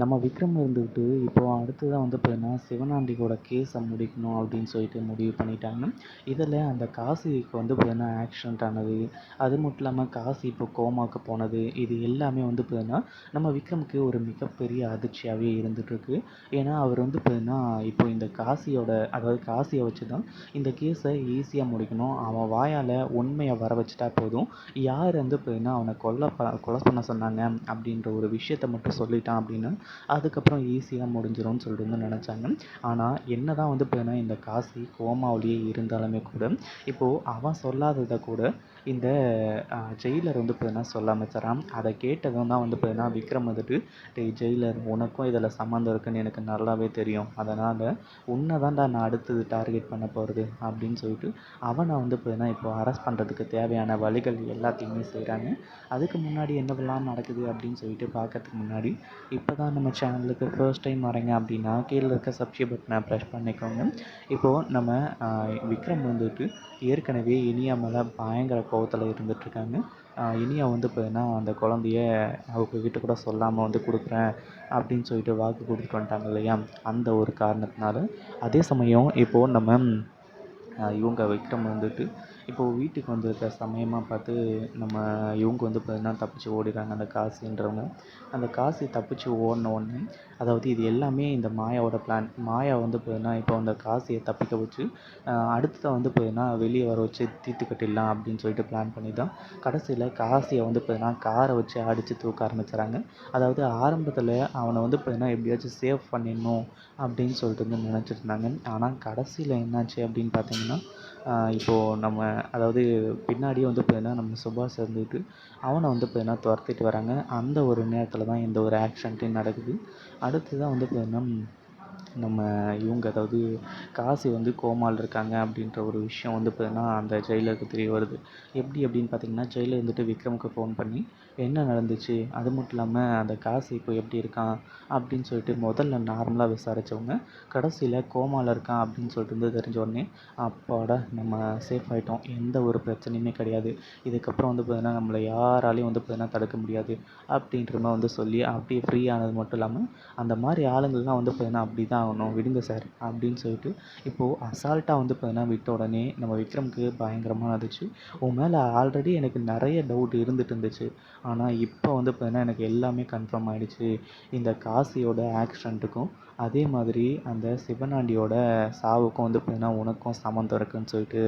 நம்ம விக்ரம் இருந்துக்கிட்டு இப்போது அடுத்ததாக வந்து பார்த்தீங்கன்னா சிவனாண்டிக்கோட கேஸை முடிக்கணும் அப்படின்னு சொல்லிட்டு முடிவு பண்ணிட்டாங்க. இதில் அந்த காசிக்கு வந்து பார்த்தீங்கன்னா ஆக்சிடெண்ட் ஆனது. அது மட்டும் இல்லாமல் காசி இப்போ கோமாக்கு போனது. இது எல்லாமே வந்து பார்த்தீங்கன்னா நம்ம விக்ரமுக்கு ஒரு மிகப்பெரிய அதிர்ச்சியாகவே இருந்துகிட்ருக்கு ஏன்னா அவர் வந்து பார்த்தீங்கன்னா இப்போ இந்த காசியோட அதாவது காசியை வச்சு தான் இந்த கேஸை ஈஸியாக முடிக்கணும். அவன் வாயால் உண்மையை வர வச்சுட்டா போதும். யார் வந்து பார்த்தீங்கன்னா அவனை கொல்ல ப கொலை பண்ண சொன்னாங்க அப்படின்ற ஒரு விஷயத்த மட்டும் சொல்லிட்டான் அப்படின்னா அதுக்கப்புறம் ஈஸியாக முடிஞ்சிடும்னு சொல்லிட்டு வந்து நினச்சாங்க. ஆனால் என்ன தான் வந்து பார்த்தீங்கன்னா இந்த காசி கோமாவிலேயே இருந்தாலுமே கூட இப்போது அவன் சொல்லாததை கூட இந்த ஜெயிலர் வந்து பார்த்தீங்கன்னா சொல்ல அமைச்சரான் அதை கேட்டதும் தான் வந்து பார்த்தீங்கன்னா விக்ரம் வந்துட்டு டேய் ஜெயிலர் உனக்கும் இதில் சம்மந்தம் இருக்குன்னு எனக்கு நல்லாவே தெரியும். அதனால் உன்னை தான்டா நான் அடுத்தது டார்கெட் பண்ண போகிறது அப்படின்னு சொல்லிட்டு அவனை வந்து பார்த்தீங்கன்னா இப்போ அரெஸ்ட் பண்ணுறதுக்கு தேவையான வழிகள் எல்லாத்தையுமே செய்கிறாங்க அதுக்கு முன்னாடி என்னவெல்லாம் நடக்குது அப்படின்னு சொல்லிட்டு பார்க்கறதுக்கு முன்னாடி இப்போ தான் நம்ம சேனலுக்கு ஃபர்ஸ்ட் டைம் வரீங்க அப்படின்னா கீழே இருக்க சப்ஸ்கிரைப் பட்டனை ப்ரெஸ் பண்ணிக்கோங்க. இப்போது நம்ம விக்ரம் வந்துட்டு ஏற்கனவே இனியா மேலே பயங்கர கோவத்தில் இருந்துகிட்ருக்காங்க இனியா வந்து பார்த்தீங்கன்னா அந்த குழந்தைய அவங்க கிட்ட கூட சொல்லாமல் வந்து கொடுக்குறேன் அப்படின்னு சொல்லிட்டு வாக்கு கொடுத்துட்டு வந்துட்டாங்க இல்லையா? அந்த ஒரு காரணத்தினால. அதே சமயம் இப்போது நம்ம இவங்க விக்ரம் வந்துட்டு இப்போது வீட்டுக்கு வந்திருக்க சமயமாக பார்த்து நம்ம இவங்க வந்து பார்த்தீங்கன்னா தப்பிச்சு ஓடிடுறாங்க. அந்த காசின்றவங்க. அந்த காசி தப்பிச்சு ஓடின உடனே அதாவது இது எல்லாமே இந்த மாயாவோட பிளான் மாயா வந்து பார்த்தீங்கன்னா இப்போ அந்த காசியை தப்பிக்க வச்சு அடுத்ததை வந்து பார்த்திங்கன்னா வெளியே வர வச்சு தீர்த்து கட்டிடலாம் அப்படின்னு சொல்லிட்டு பிளான் பண்ணி தான் கடைசியில் காசியை வந்து பார்த்திங்கன்னா காரை வச்சு அடித்து தூக்க ஆரம்பிச்சுறாங்க. அதாவது ஆரம்பத்தில் அவனை வந்து பார்த்தீங்கன்னா எப்படியாச்சும் சேவ் பண்ணிடணும் அப்படின்னு சொல்லிட்டு வந்து நினச்சிட்ருந்தாங்க ஆனால் கடைசியில் என்னாச்சு அப்படின்னு பார்த்தீங்கன்னா இப்போது நம்ம அதாவது பின்னாடியே வந்து பார்த்தீங்கன்னா நம்ம சுபாஷ் இருந்துட்டு அவனை வந்து பார்த்தீங்கன்னா துரத்திட்டு வராங்க. அந்த ஒரு நேரத்தில் தான் இந்த ஒரு ஆக்சிடெண்ட்டே நடக்குது. அடுத்ததாக வந்து பார்த்தீங்கன்னா நம்ம இவங்க அதாவது காசி வந்து கோமாவில் இருக்காங்க அப்படின்ற ஒரு விஷயம் வந்து பார்த்தீங்கன்னா அந்த ஜெயிலருக்கு தெரிய வருது. எப்படி அப்படின்னு பார்த்தீங்கன்னா ஜெயிலில் இருந்துட்டு விக்ரமுக்கு ஃபோன் பண்ணி என்ன நடந்துச்சு? அது மட்டும் இல்லாமல் அந்த காசி இப்போ எப்படி இருக்கான்? அப்படின்னு சொல்லிட்டு முதல்ல நார்மலாக விசாரித்தவங்க கடைசியில் கோமாவில் இருக்கான் அப்படின்னு சொல்லிட்டு வந்து தெரிஞ்ச உடனே அப்பாடா நம்ம சேஃப் ஆகிட்டோம் எந்த ஒரு பிரச்சனையுமே கிடையாது. இதுக்கப்புறம் வந்து பார்த்தீங்கன்னா நம்மளை யாராலையும் வந்து பார்த்தீங்கன்னா தடுக்க முடியாது. அப்படின்ற மாதிரி வந்து சொல்லி அப்படியே ஃப்ரீ ஆனது மட்டும் இல்லாமல் அந்த மாதிரி ஆளுங்கள்லாம் வந்து பார்த்தீங்கன்னா அப்படி தான் ஆகணும் விடுங்க சார் அப்படின்னு சொல்லிட்டு இப்போது அசால்ட்டாக வந்து பார்த்தீங்கன்னா விட்ட உடனே நம்ம விக்ரமுக்கு பயங்கரமாக இருந்துச்சு உன் மேலே ஆல்ரெடி எனக்கு நிறைய டவுட் இருந்துட்டு இருந்துச்சு. ஆனால் இப்போ வந்து பார்த்தீங்கன்னா எனக்கு எல்லாமே கன்ஃபார்ம் ஆகிடுச்சு இந்த காசியோட ஆக்சிடெண்ட்டுக்கும் அதே மாதிரி அந்த சிவனாண்டியோட சாவுக்கும் வந்து பார்த்தீங்கன்னா உனக்கும் சம்மந்தம் இருக்குன்னு சொல்லிட்டு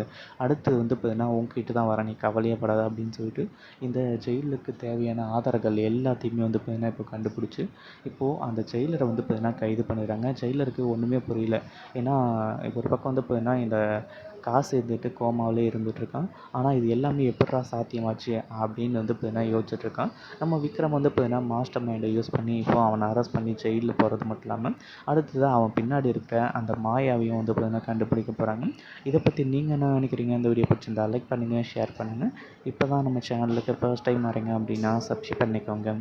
அடுத்து வந்து பார்த்தீங்கன்னா உங்ககிட்ட தான் வரேன் நீ கவலையப்படாத அப்படின்னு சொல்லிட்டு இந்த ஜெயிலுக்கு தேவையான ஆதாரங்கள் எல்லாத்தையுமே வந்து பார்த்தீங்கன்னா இப்போ கண்டுபிடிச்சி இப்போது அந்த ஜெயிலரை வந்து பார்த்தீங்கன்னா கைது பண்ணிடுறாங்க. ஜெயிலருக்கு ஒன்றுமே புரியல. ஏன்னா இப்போ ஒரு பக்கம் வந்து பார்த்தீங்கன்னா இந்த காசு இருந்துட்டு கோமாவிலே இருந்துகிட்ருக்கான் ஆனால் இது எல்லாமே எப்பட்றா சாத்தியமாச்சு அப்படின்னு வந்து பார்த்தீங்கன்னா யோசிச்சுட்ருக்கான் நம்ம விக்ரம் வந்து பார்த்தீங்கன்னா மாஸ்டர் மைண்டை யூஸ் பண்ணி இப்போ அவனை அரெஸ்ட் பண்ணி ஜெயிலில் போகிறது மட்டும் இல்லாமல் அடுத்ததாக அவன் பின்னாடி இருக்க அந்த மாயாவையும் வந்து பார்த்தீங்கன்னா கண்டுபிடிக்க போகிறாங்க இதை பற்றி நீங்கள் என்ன நினைக்கிறீங்க? இந்த வீடியோ பிடிச்சிருந்தா லைக் பண்ணுங்கள் ஷேர் பண்ணுங்கள் இப்போ தான் நம்ம சேனலுக்கு ஃபர்ஸ்ட் டைம் வரீங்க அப்படின்னா சப்ஸ்கிரைப் பண்ணிக்கோங்க.